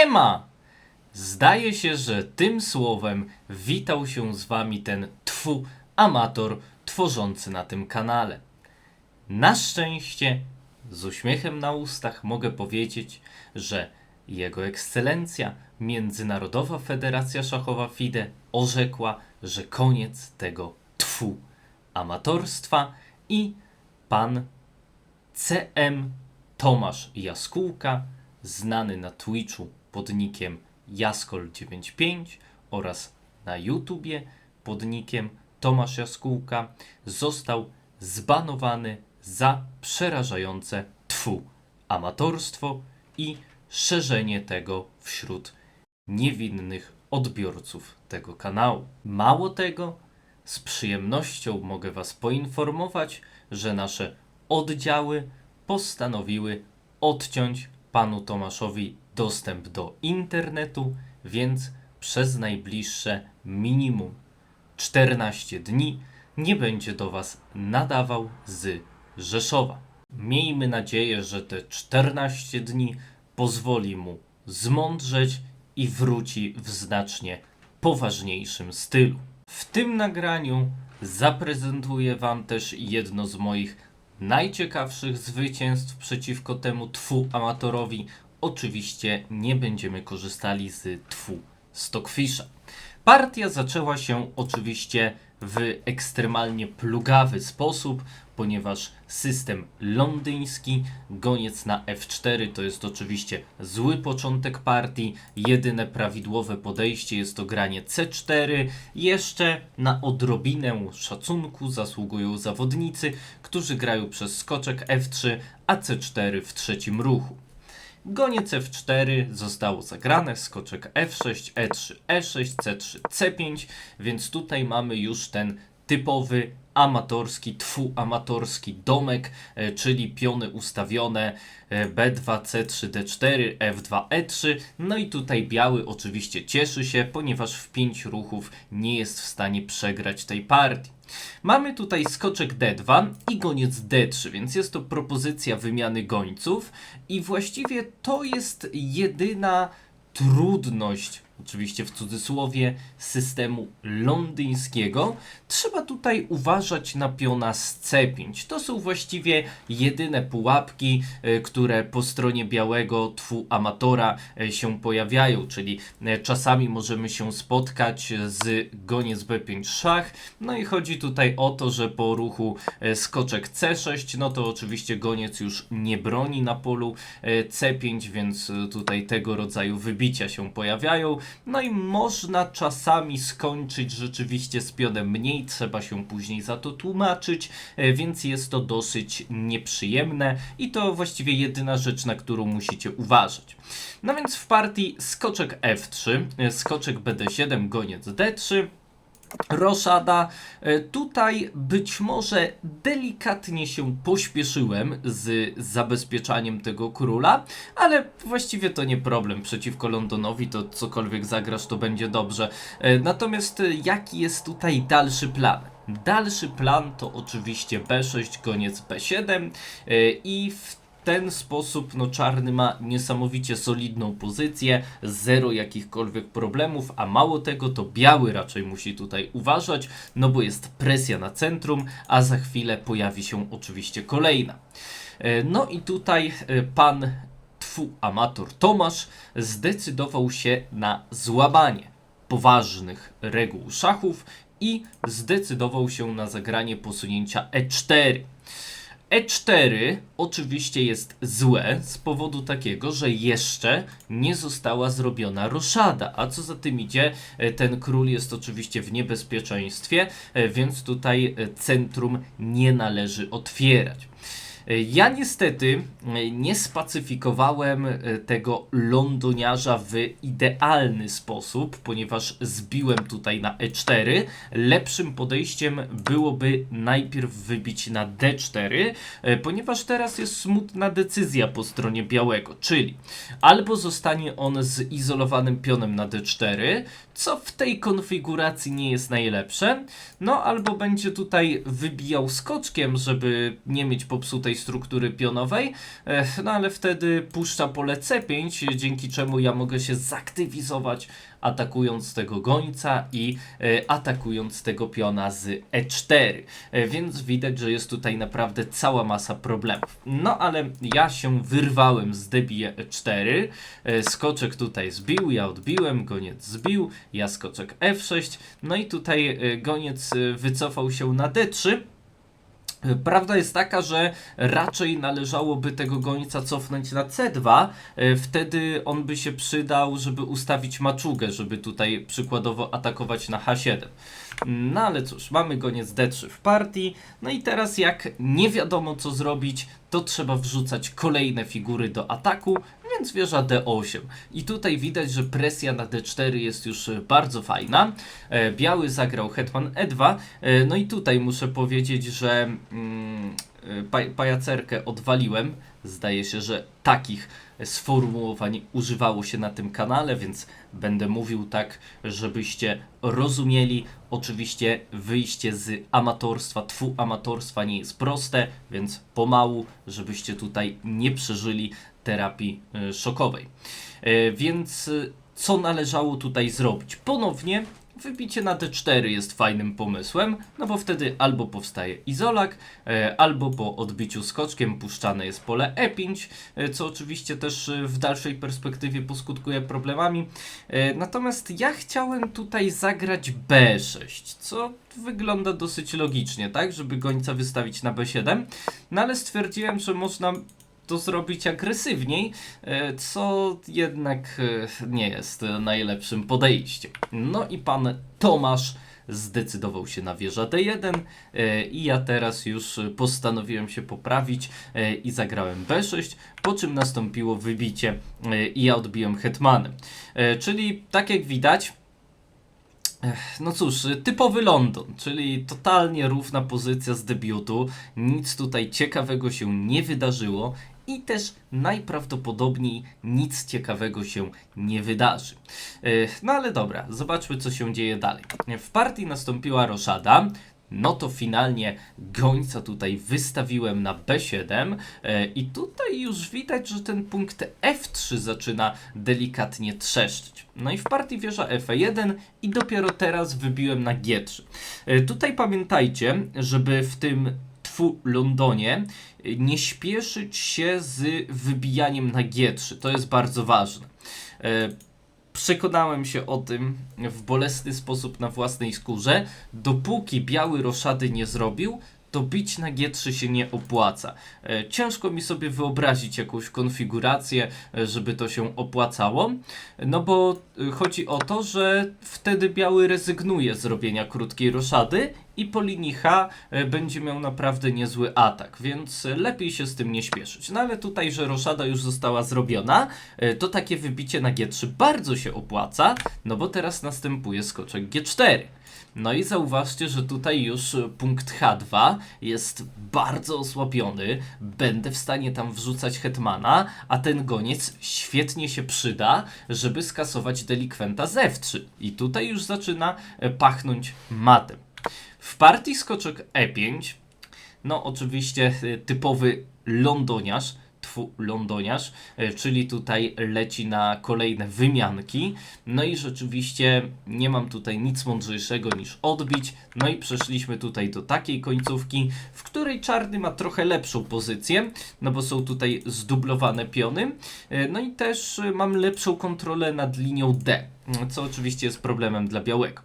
Siema! Zdaje się, że tym słowem witał się z wami ten twu amator tworzący na tym kanale. Na szczęście, z uśmiechem na ustach mogę powiedzieć, że Jego Ekscelencja Międzynarodowa Federacja Szachowa FIDE orzekła, że koniec tego twu amatorstwa i pan CM Tomasz Jaskółka, znany na Twitchu pod nickiem Jaskol95 oraz na YouTubie pod nickiem Tomasz Jaskółka, został zbanowany za przerażające tfu amatorstwo i szerzenie tego wśród niewinnych odbiorców tego kanału. Mało tego, z przyjemnością mogę Was poinformować, że nasze oddziały postanowiły odciąć panu Tomaszowi dostęp do internetu, więc przez najbliższe minimum 14 dni nie będzie do Was nadawał z Rzeszowa. Miejmy nadzieję, że te 14 dni pozwoli mu zmądrzeć i wróci w znacznie poważniejszym stylu. W tym nagraniu zaprezentuję Wam też jedno z moich najciekawszych zwycięstw przeciwko temu twu amatorowi. Oczywiście nie będziemy korzystali z twu Stockfisha. Partia zaczęła się oczywiście w ekstremalnie plugawy sposób, ponieważ system londyński, goniec na F4 to jest oczywiście zły początek partii. Jedyne prawidłowe podejście jest to granie C4. Jeszcze na odrobinę szacunku zasługują zawodnicy, którzy grają przez skoczek F3, a C4 w trzecim ruchu. Goniec F4 zostało zagrane, skoczek F6, E3, E6, C3, C5, więc tutaj mamy już ten typowy amatorski, tfu amatorski domek, e, czyli piony ustawione e, B2, C3, D4, F2, E3. No i tutaj biały oczywiście cieszy się, ponieważ w 5 ruchów nie jest w stanie przegrać tej partii. Mamy tutaj skoczek D2 i goniec D3, więc jest to propozycja wymiany gońców i właściwie to jest jedyna trudność, oczywiście w cudzysłowie, systemu londyńskiego. Trzeba tutaj uważać na piona z C5. To są właściwie jedyne pułapki, e, które po stronie białego twu amatora e, się pojawiają, czyli e, czasami możemy się spotkać z goniec B5 szach. No i chodzi tutaj o to, że po ruchu skoczek C6, no to oczywiście goniec już nie broni na polu e, C5, więc tutaj tego rodzaju wybicia się pojawiają. No i można czasami skończyć rzeczywiście z pionem mniej, trzeba się później za to tłumaczyć, e, więc jest to dosyć nieprzyjemne i to właściwie jedyna rzecz, na którą musicie uważać. No więc w partii skoczek F3, e, skoczek BD7, goniec D3, Roszada. E, Tutaj być może delikatnie się pośpieszyłem z zabezpieczaniem tego króla, ale właściwie to nie problem. Przeciwko Londonowi to cokolwiek zagrasz, to będzie dobrze. E, Natomiast e, jaki jest tutaj dalszy plan? Dalszy plan to oczywiście B6, koniec B7 e, i w ten sposób no, czarny ma niesamowicie solidną pozycję, zero jakichkolwiek problemów, a mało tego to biały raczej musi tutaj uważać, no bo jest presja na centrum, a za chwilę pojawi się oczywiście kolejna. E, No i tutaj e, pan tfu amator Tomasz zdecydował się na złamanie poważnych reguł szachów i zdecydował się na zagranie posunięcia E4. E4 oczywiście jest złe z powodu takiego, że jeszcze nie została zrobiona roszada, a co za tym idzie, e, ten król jest oczywiście w niebezpieczeństwie, e, więc tutaj e, centrum nie należy otwierać. Ja niestety e, nie spacyfikowałem e, tego londoniarza w idealny sposób, ponieważ zbiłem tutaj na E4. Lepszym podejściem byłoby najpierw wybić na D4, e, ponieważ teraz jest smutna decyzja po stronie białego, czyli albo zostanie on zizolowanym pionem na D4, co w tej konfiguracji nie jest najlepsze, no albo będzie tutaj wybijał skoczkiem, żeby nie mieć popsutej struktury pionowej, no ale wtedy puszcza pole C5, dzięki czemu ja mogę się zaktywizować atakując tego gońca i e, atakując tego piona z E4. E, więc widać, że jest tutaj naprawdę cała masa problemów. No ale ja się wyrwałem z debije E4, e, skoczek tutaj zbił, ja odbiłem, goniec zbił, ja skoczek F6, no i tutaj goniec wycofał się na D3. Prawda jest taka, że raczej należałoby tego gońca cofnąć na C2, e, wtedy on by się przydał, żeby ustawić maczugę, żeby tutaj przykładowo atakować na H7. No ale cóż, mamy goniec D3 w partii, no i teraz jak nie wiadomo co zrobić, to trzeba wrzucać kolejne figury do ataku, więc wieża D8. I tutaj widać, że presja na D4 jest już e, bardzo fajna. E, Biały zagrał hetman E2, e, no i tutaj muszę powiedzieć, że mm, pa pajacerkę odwaliłem. Zdaje się, że takich sformułowań używało się na tym kanale, więc będę mówił tak, żebyście rozumieli. Oczywiście wyjście z amatorstwa, twu amatorstwa nie jest proste, więc pomału, żebyście tutaj nie przeżyli terapii y, szokowej. Y, Więc y, co należało tutaj zrobić? Ponownie wybicie na D4 jest fajnym pomysłem, no bo wtedy albo powstaje izolak, e, albo po odbiciu skoczkiem puszczane jest pole E5, e, co oczywiście też e, w dalszej perspektywie poskutkuje problemami. Natomiast ja chciałem tutaj zagrać B6, co wygląda dosyć logicznie, tak, żeby gońca wystawić na B7, no ale stwierdziłem, że można to zrobić agresywniej, e, co jednak e, nie jest najlepszym podejściem. No i pan Tomasz zdecydował się na wieża D1 e, i ja teraz już postanowiłem się poprawić i zagrałem B6, po czym nastąpiło wybicie i ja odbiłem hetmanem. Czyli tak jak widać, No cóż, typowy London, czyli totalnie równa pozycja z debiutu. Nic tutaj ciekawego się nie wydarzyło i też najprawdopodobniej nic ciekawego się nie wydarzy. Ech, No ale dobra, zobaczmy co się dzieje dalej. W partii nastąpiła roszada. No to finalnie gońca tutaj wystawiłem na B7 e, i tutaj już widać, że ten punkt F3 zaczyna delikatnie trzeszczyć. No i w partii wieża F1 i dopiero teraz wybiłem na G3. E, tutaj pamiętajcie, żeby w tym tfu Londonie nie śpieszyć się z wybijaniem na G3. To jest bardzo ważne. E, Przekonałem się o tym w bolesny sposób na własnej skórze. Dopóki biały roszady nie zrobił, to bić na G3 się nie opłaca. E, Ciężko mi sobie wyobrazić jakąś konfigurację, e, żeby to się opłacało, no bo e, chodzi o to, że wtedy biały rezygnuje z robienia krótkiej roszady i po linii H będzie miał naprawdę niezły atak, więc lepiej się z tym nie śpieszyć. No ale tutaj, że roszada już została zrobiona, to takie wybicie na G3 bardzo się opłaca, no bo teraz następuje skoczek G4. No i zauważcie, że tutaj już punkt H2 jest bardzo osłabiony. Będę w stanie tam wrzucać hetmana, a ten goniec świetnie się przyda, żeby skasować delikwenta z F3. I tutaj już zaczyna e, pachnąć matem. W partii skoczek E5, no oczywiście e, typowy londoniarz, tfu, londoniarz, e, czyli tutaj leci na kolejne wymianki. No i rzeczywiście nie mam tutaj nic mądrzejszego niż odbić. No i przeszliśmy tutaj do takiej końcówki, w której czarny ma trochę lepszą pozycję, no bo są tutaj zdublowane piony. E, No i też e, mam lepszą kontrolę nad linią D, co oczywiście jest problemem dla białego.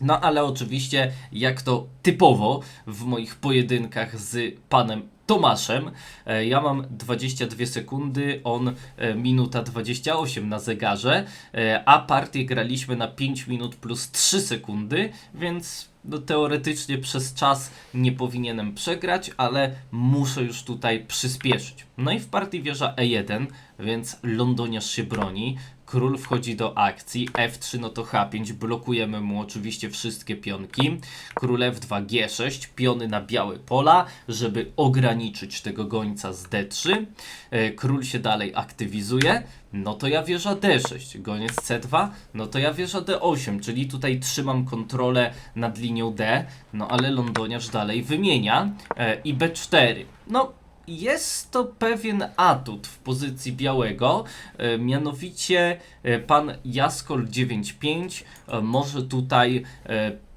No ale oczywiście, jak to typowo w moich pojedynkach z panem Tomaszem, e, ja mam 22 sekundy, on e, minuta 28 na zegarze, e, a partię graliśmy na 5 minut plus 3 sekundy, więc no, teoretycznie przez czas nie powinienem przegrać, ale muszę już tutaj przyspieszyć. No i w partii wieża E1, więc londoniarz się broni. Król wchodzi do akcji, F3 no to H5, blokujemy mu oczywiście wszystkie pionki. Król F2, G6, piony na białe pola, żeby ograniczyć tego gońca z D3. E, Król się dalej aktywizuje, no to ja wieża D6, goniec C2, no to ja wieża D8, czyli tutaj trzymam kontrolę nad linią D, no ale londoniarz dalej wymienia e, i B4. No jest to pewien atut w pozycji białego, e, mianowicie e, pan Jaskol 95 e, może tutaj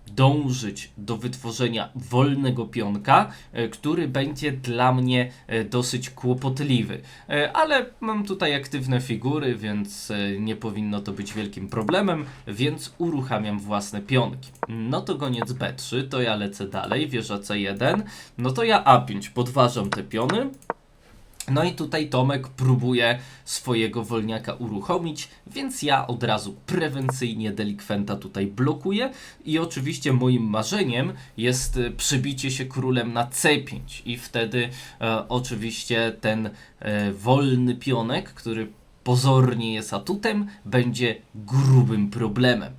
dążyć do wytworzenia wolnego pionka, e, który będzie dla mnie e, dosyć kłopotliwy. E, Ale mam tutaj aktywne figury, więc nie powinno to być wielkim problemem, więc uruchamiam własne pionki. No to goniec B3, to ja lecę dalej, wieża C1, no to ja A5 podważam te piony. No i tutaj Tomek próbuje swojego wolniaka uruchomić, więc ja od razu prewencyjnie delikwenta tutaj blokuję i oczywiście moim marzeniem jest e, przebicie się królem na C5 i wtedy e, oczywiście ten e, wolny pionek, który pozornie jest atutem, będzie grubym problemem.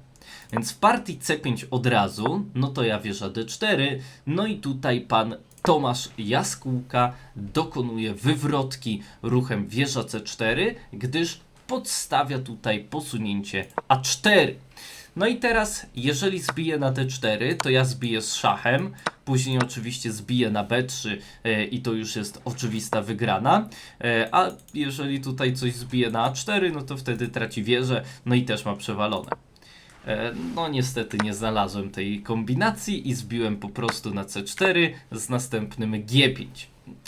Więc w partii C5 od razu, no to ja wieża D4, no i tutaj pan Tomasz Jaskółka dokonuje wywrotki ruchem wieża C4, gdyż podstawia tutaj posunięcie A4. No i teraz, jeżeli zbiję na D4, to ja zbiję z szachem, później oczywiście zbiję na B3 e, i to już jest oczywista wygrana, e, a jeżeli tutaj coś zbije na A4, no to wtedy traci wieżę, no i też ma przewalone. E, No niestety nie znalazłem tej kombinacji i zbiłem po prostu na C4 z następnym G5.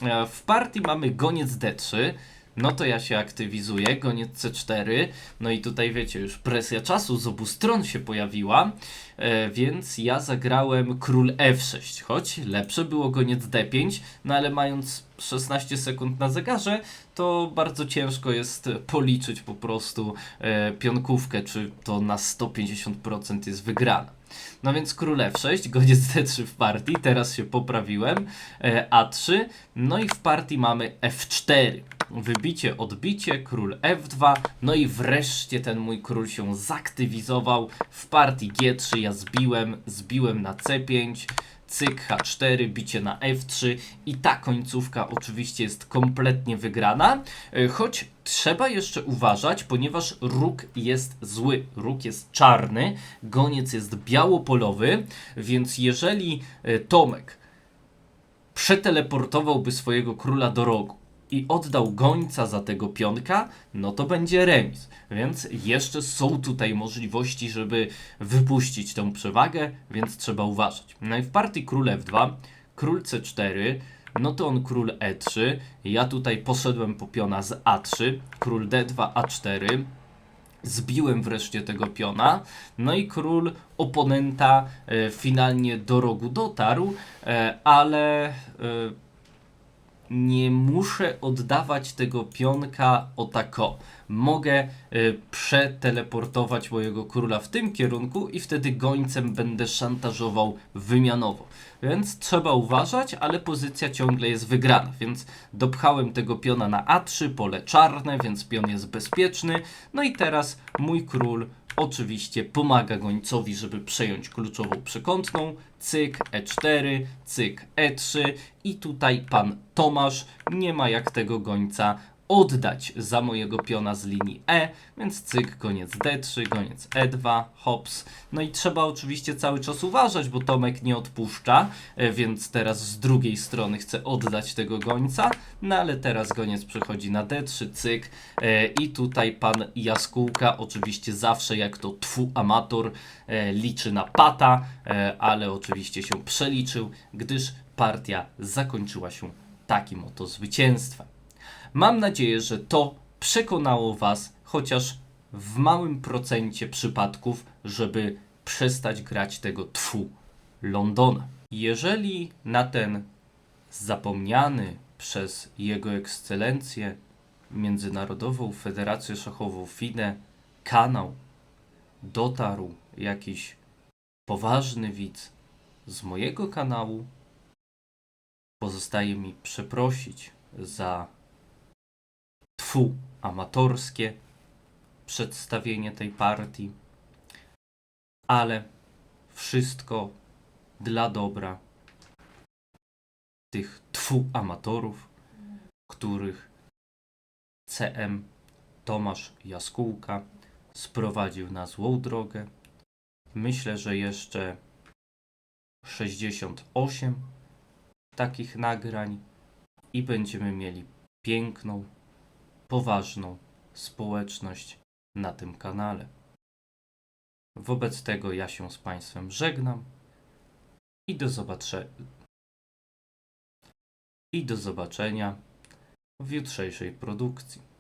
E, W partii mamy goniec D3, no to ja się aktywizuję, goniec C4, no i tutaj wiecie, już presja czasu z obu stron się pojawiła, e, więc ja zagrałem król F6, choć lepsze było goniec D5, no ale mając 16 sekund na zegarze, to bardzo ciężko jest policzyć po prostu e, pionkówkę, czy to na 150% jest wygrana. No więc król F6, goniec D3 w partii, teraz się poprawiłem, e, A3, no i w partii mamy F4. Wybicie, odbicie, król F2, no i wreszcie ten mój król się zaktywizował. W partii G3 ja zbiłem, zbiłem na C5, cyk H4, bicie na F3 i ta końcówka oczywiście jest kompletnie wygrana, e, choć trzeba jeszcze uważać, ponieważ róg jest zły, róg jest czarny, goniec jest białopolowy, więc jeżeli e, Tomek przeteleportowałby swojego króla do rogu i oddał gońca za tego pionka, no to będzie remis. Więc jeszcze są tutaj możliwości, żeby wypuścić tę przewagę, więc trzeba uważać. No i w partii król F2, król C4, no to on król E3. Ja tutaj poszedłem po piona z A3, król D2, A4. Zbiłem wreszcie tego piona, no i król oponenta e, finalnie do rogu dotarł, e, ale e, nie muszę oddawać tego pionka o tako. Mogę y, przeteleportować mojego króla w tym kierunku i wtedy gońcem będę szantażował wymianowo. Więc trzeba uważać, ale pozycja ciągle jest wygrana. Więc dopchałem tego piona na A3, pole czarne, więc pion jest bezpieczny. No i teraz mój król oczywiście pomaga gońcowi, żeby przejąć kluczową przekątną. Cyk E4, cyk E3 i tutaj pan Tomasz nie ma jak tego gońca oddać za mojego piona z linii E, więc cyk, goniec D3, goniec E2, hops. No i trzeba oczywiście cały czas uważać, bo Tomek nie odpuszcza, e, więc teraz z drugiej strony chce oddać tego gońca, no ale teraz goniec przechodzi na D3, cyk e, i tutaj pan Jaskółka oczywiście zawsze jak to twu amator e, liczy na pata, ale oczywiście się przeliczył, gdyż partia zakończyła się takim oto zwycięstwem. Mam nadzieję, że to przekonało Was, chociaż w małym procencie przypadków, żeby przestać grać tego tfu Londona. Jeżeli na ten zapomniany przez Jego Ekscelencję Międzynarodową Federację Szachową FIDE kanał dotarł jakiś poważny widz z mojego kanału, pozostaje mi przeprosić za tfu amatorskie przedstawienie tej partii, ale wszystko dla dobra tych tfu amatorów, których CM Tomasz Jaskółka sprowadził na złą drogę. Myślę, że jeszcze 68 takich nagrań i będziemy mieli piękną, poważną społeczność na tym kanale. Wobec tego ja się z Państwem żegnam i do zobaczenia. I do zobaczenia w jutrzejszej produkcji.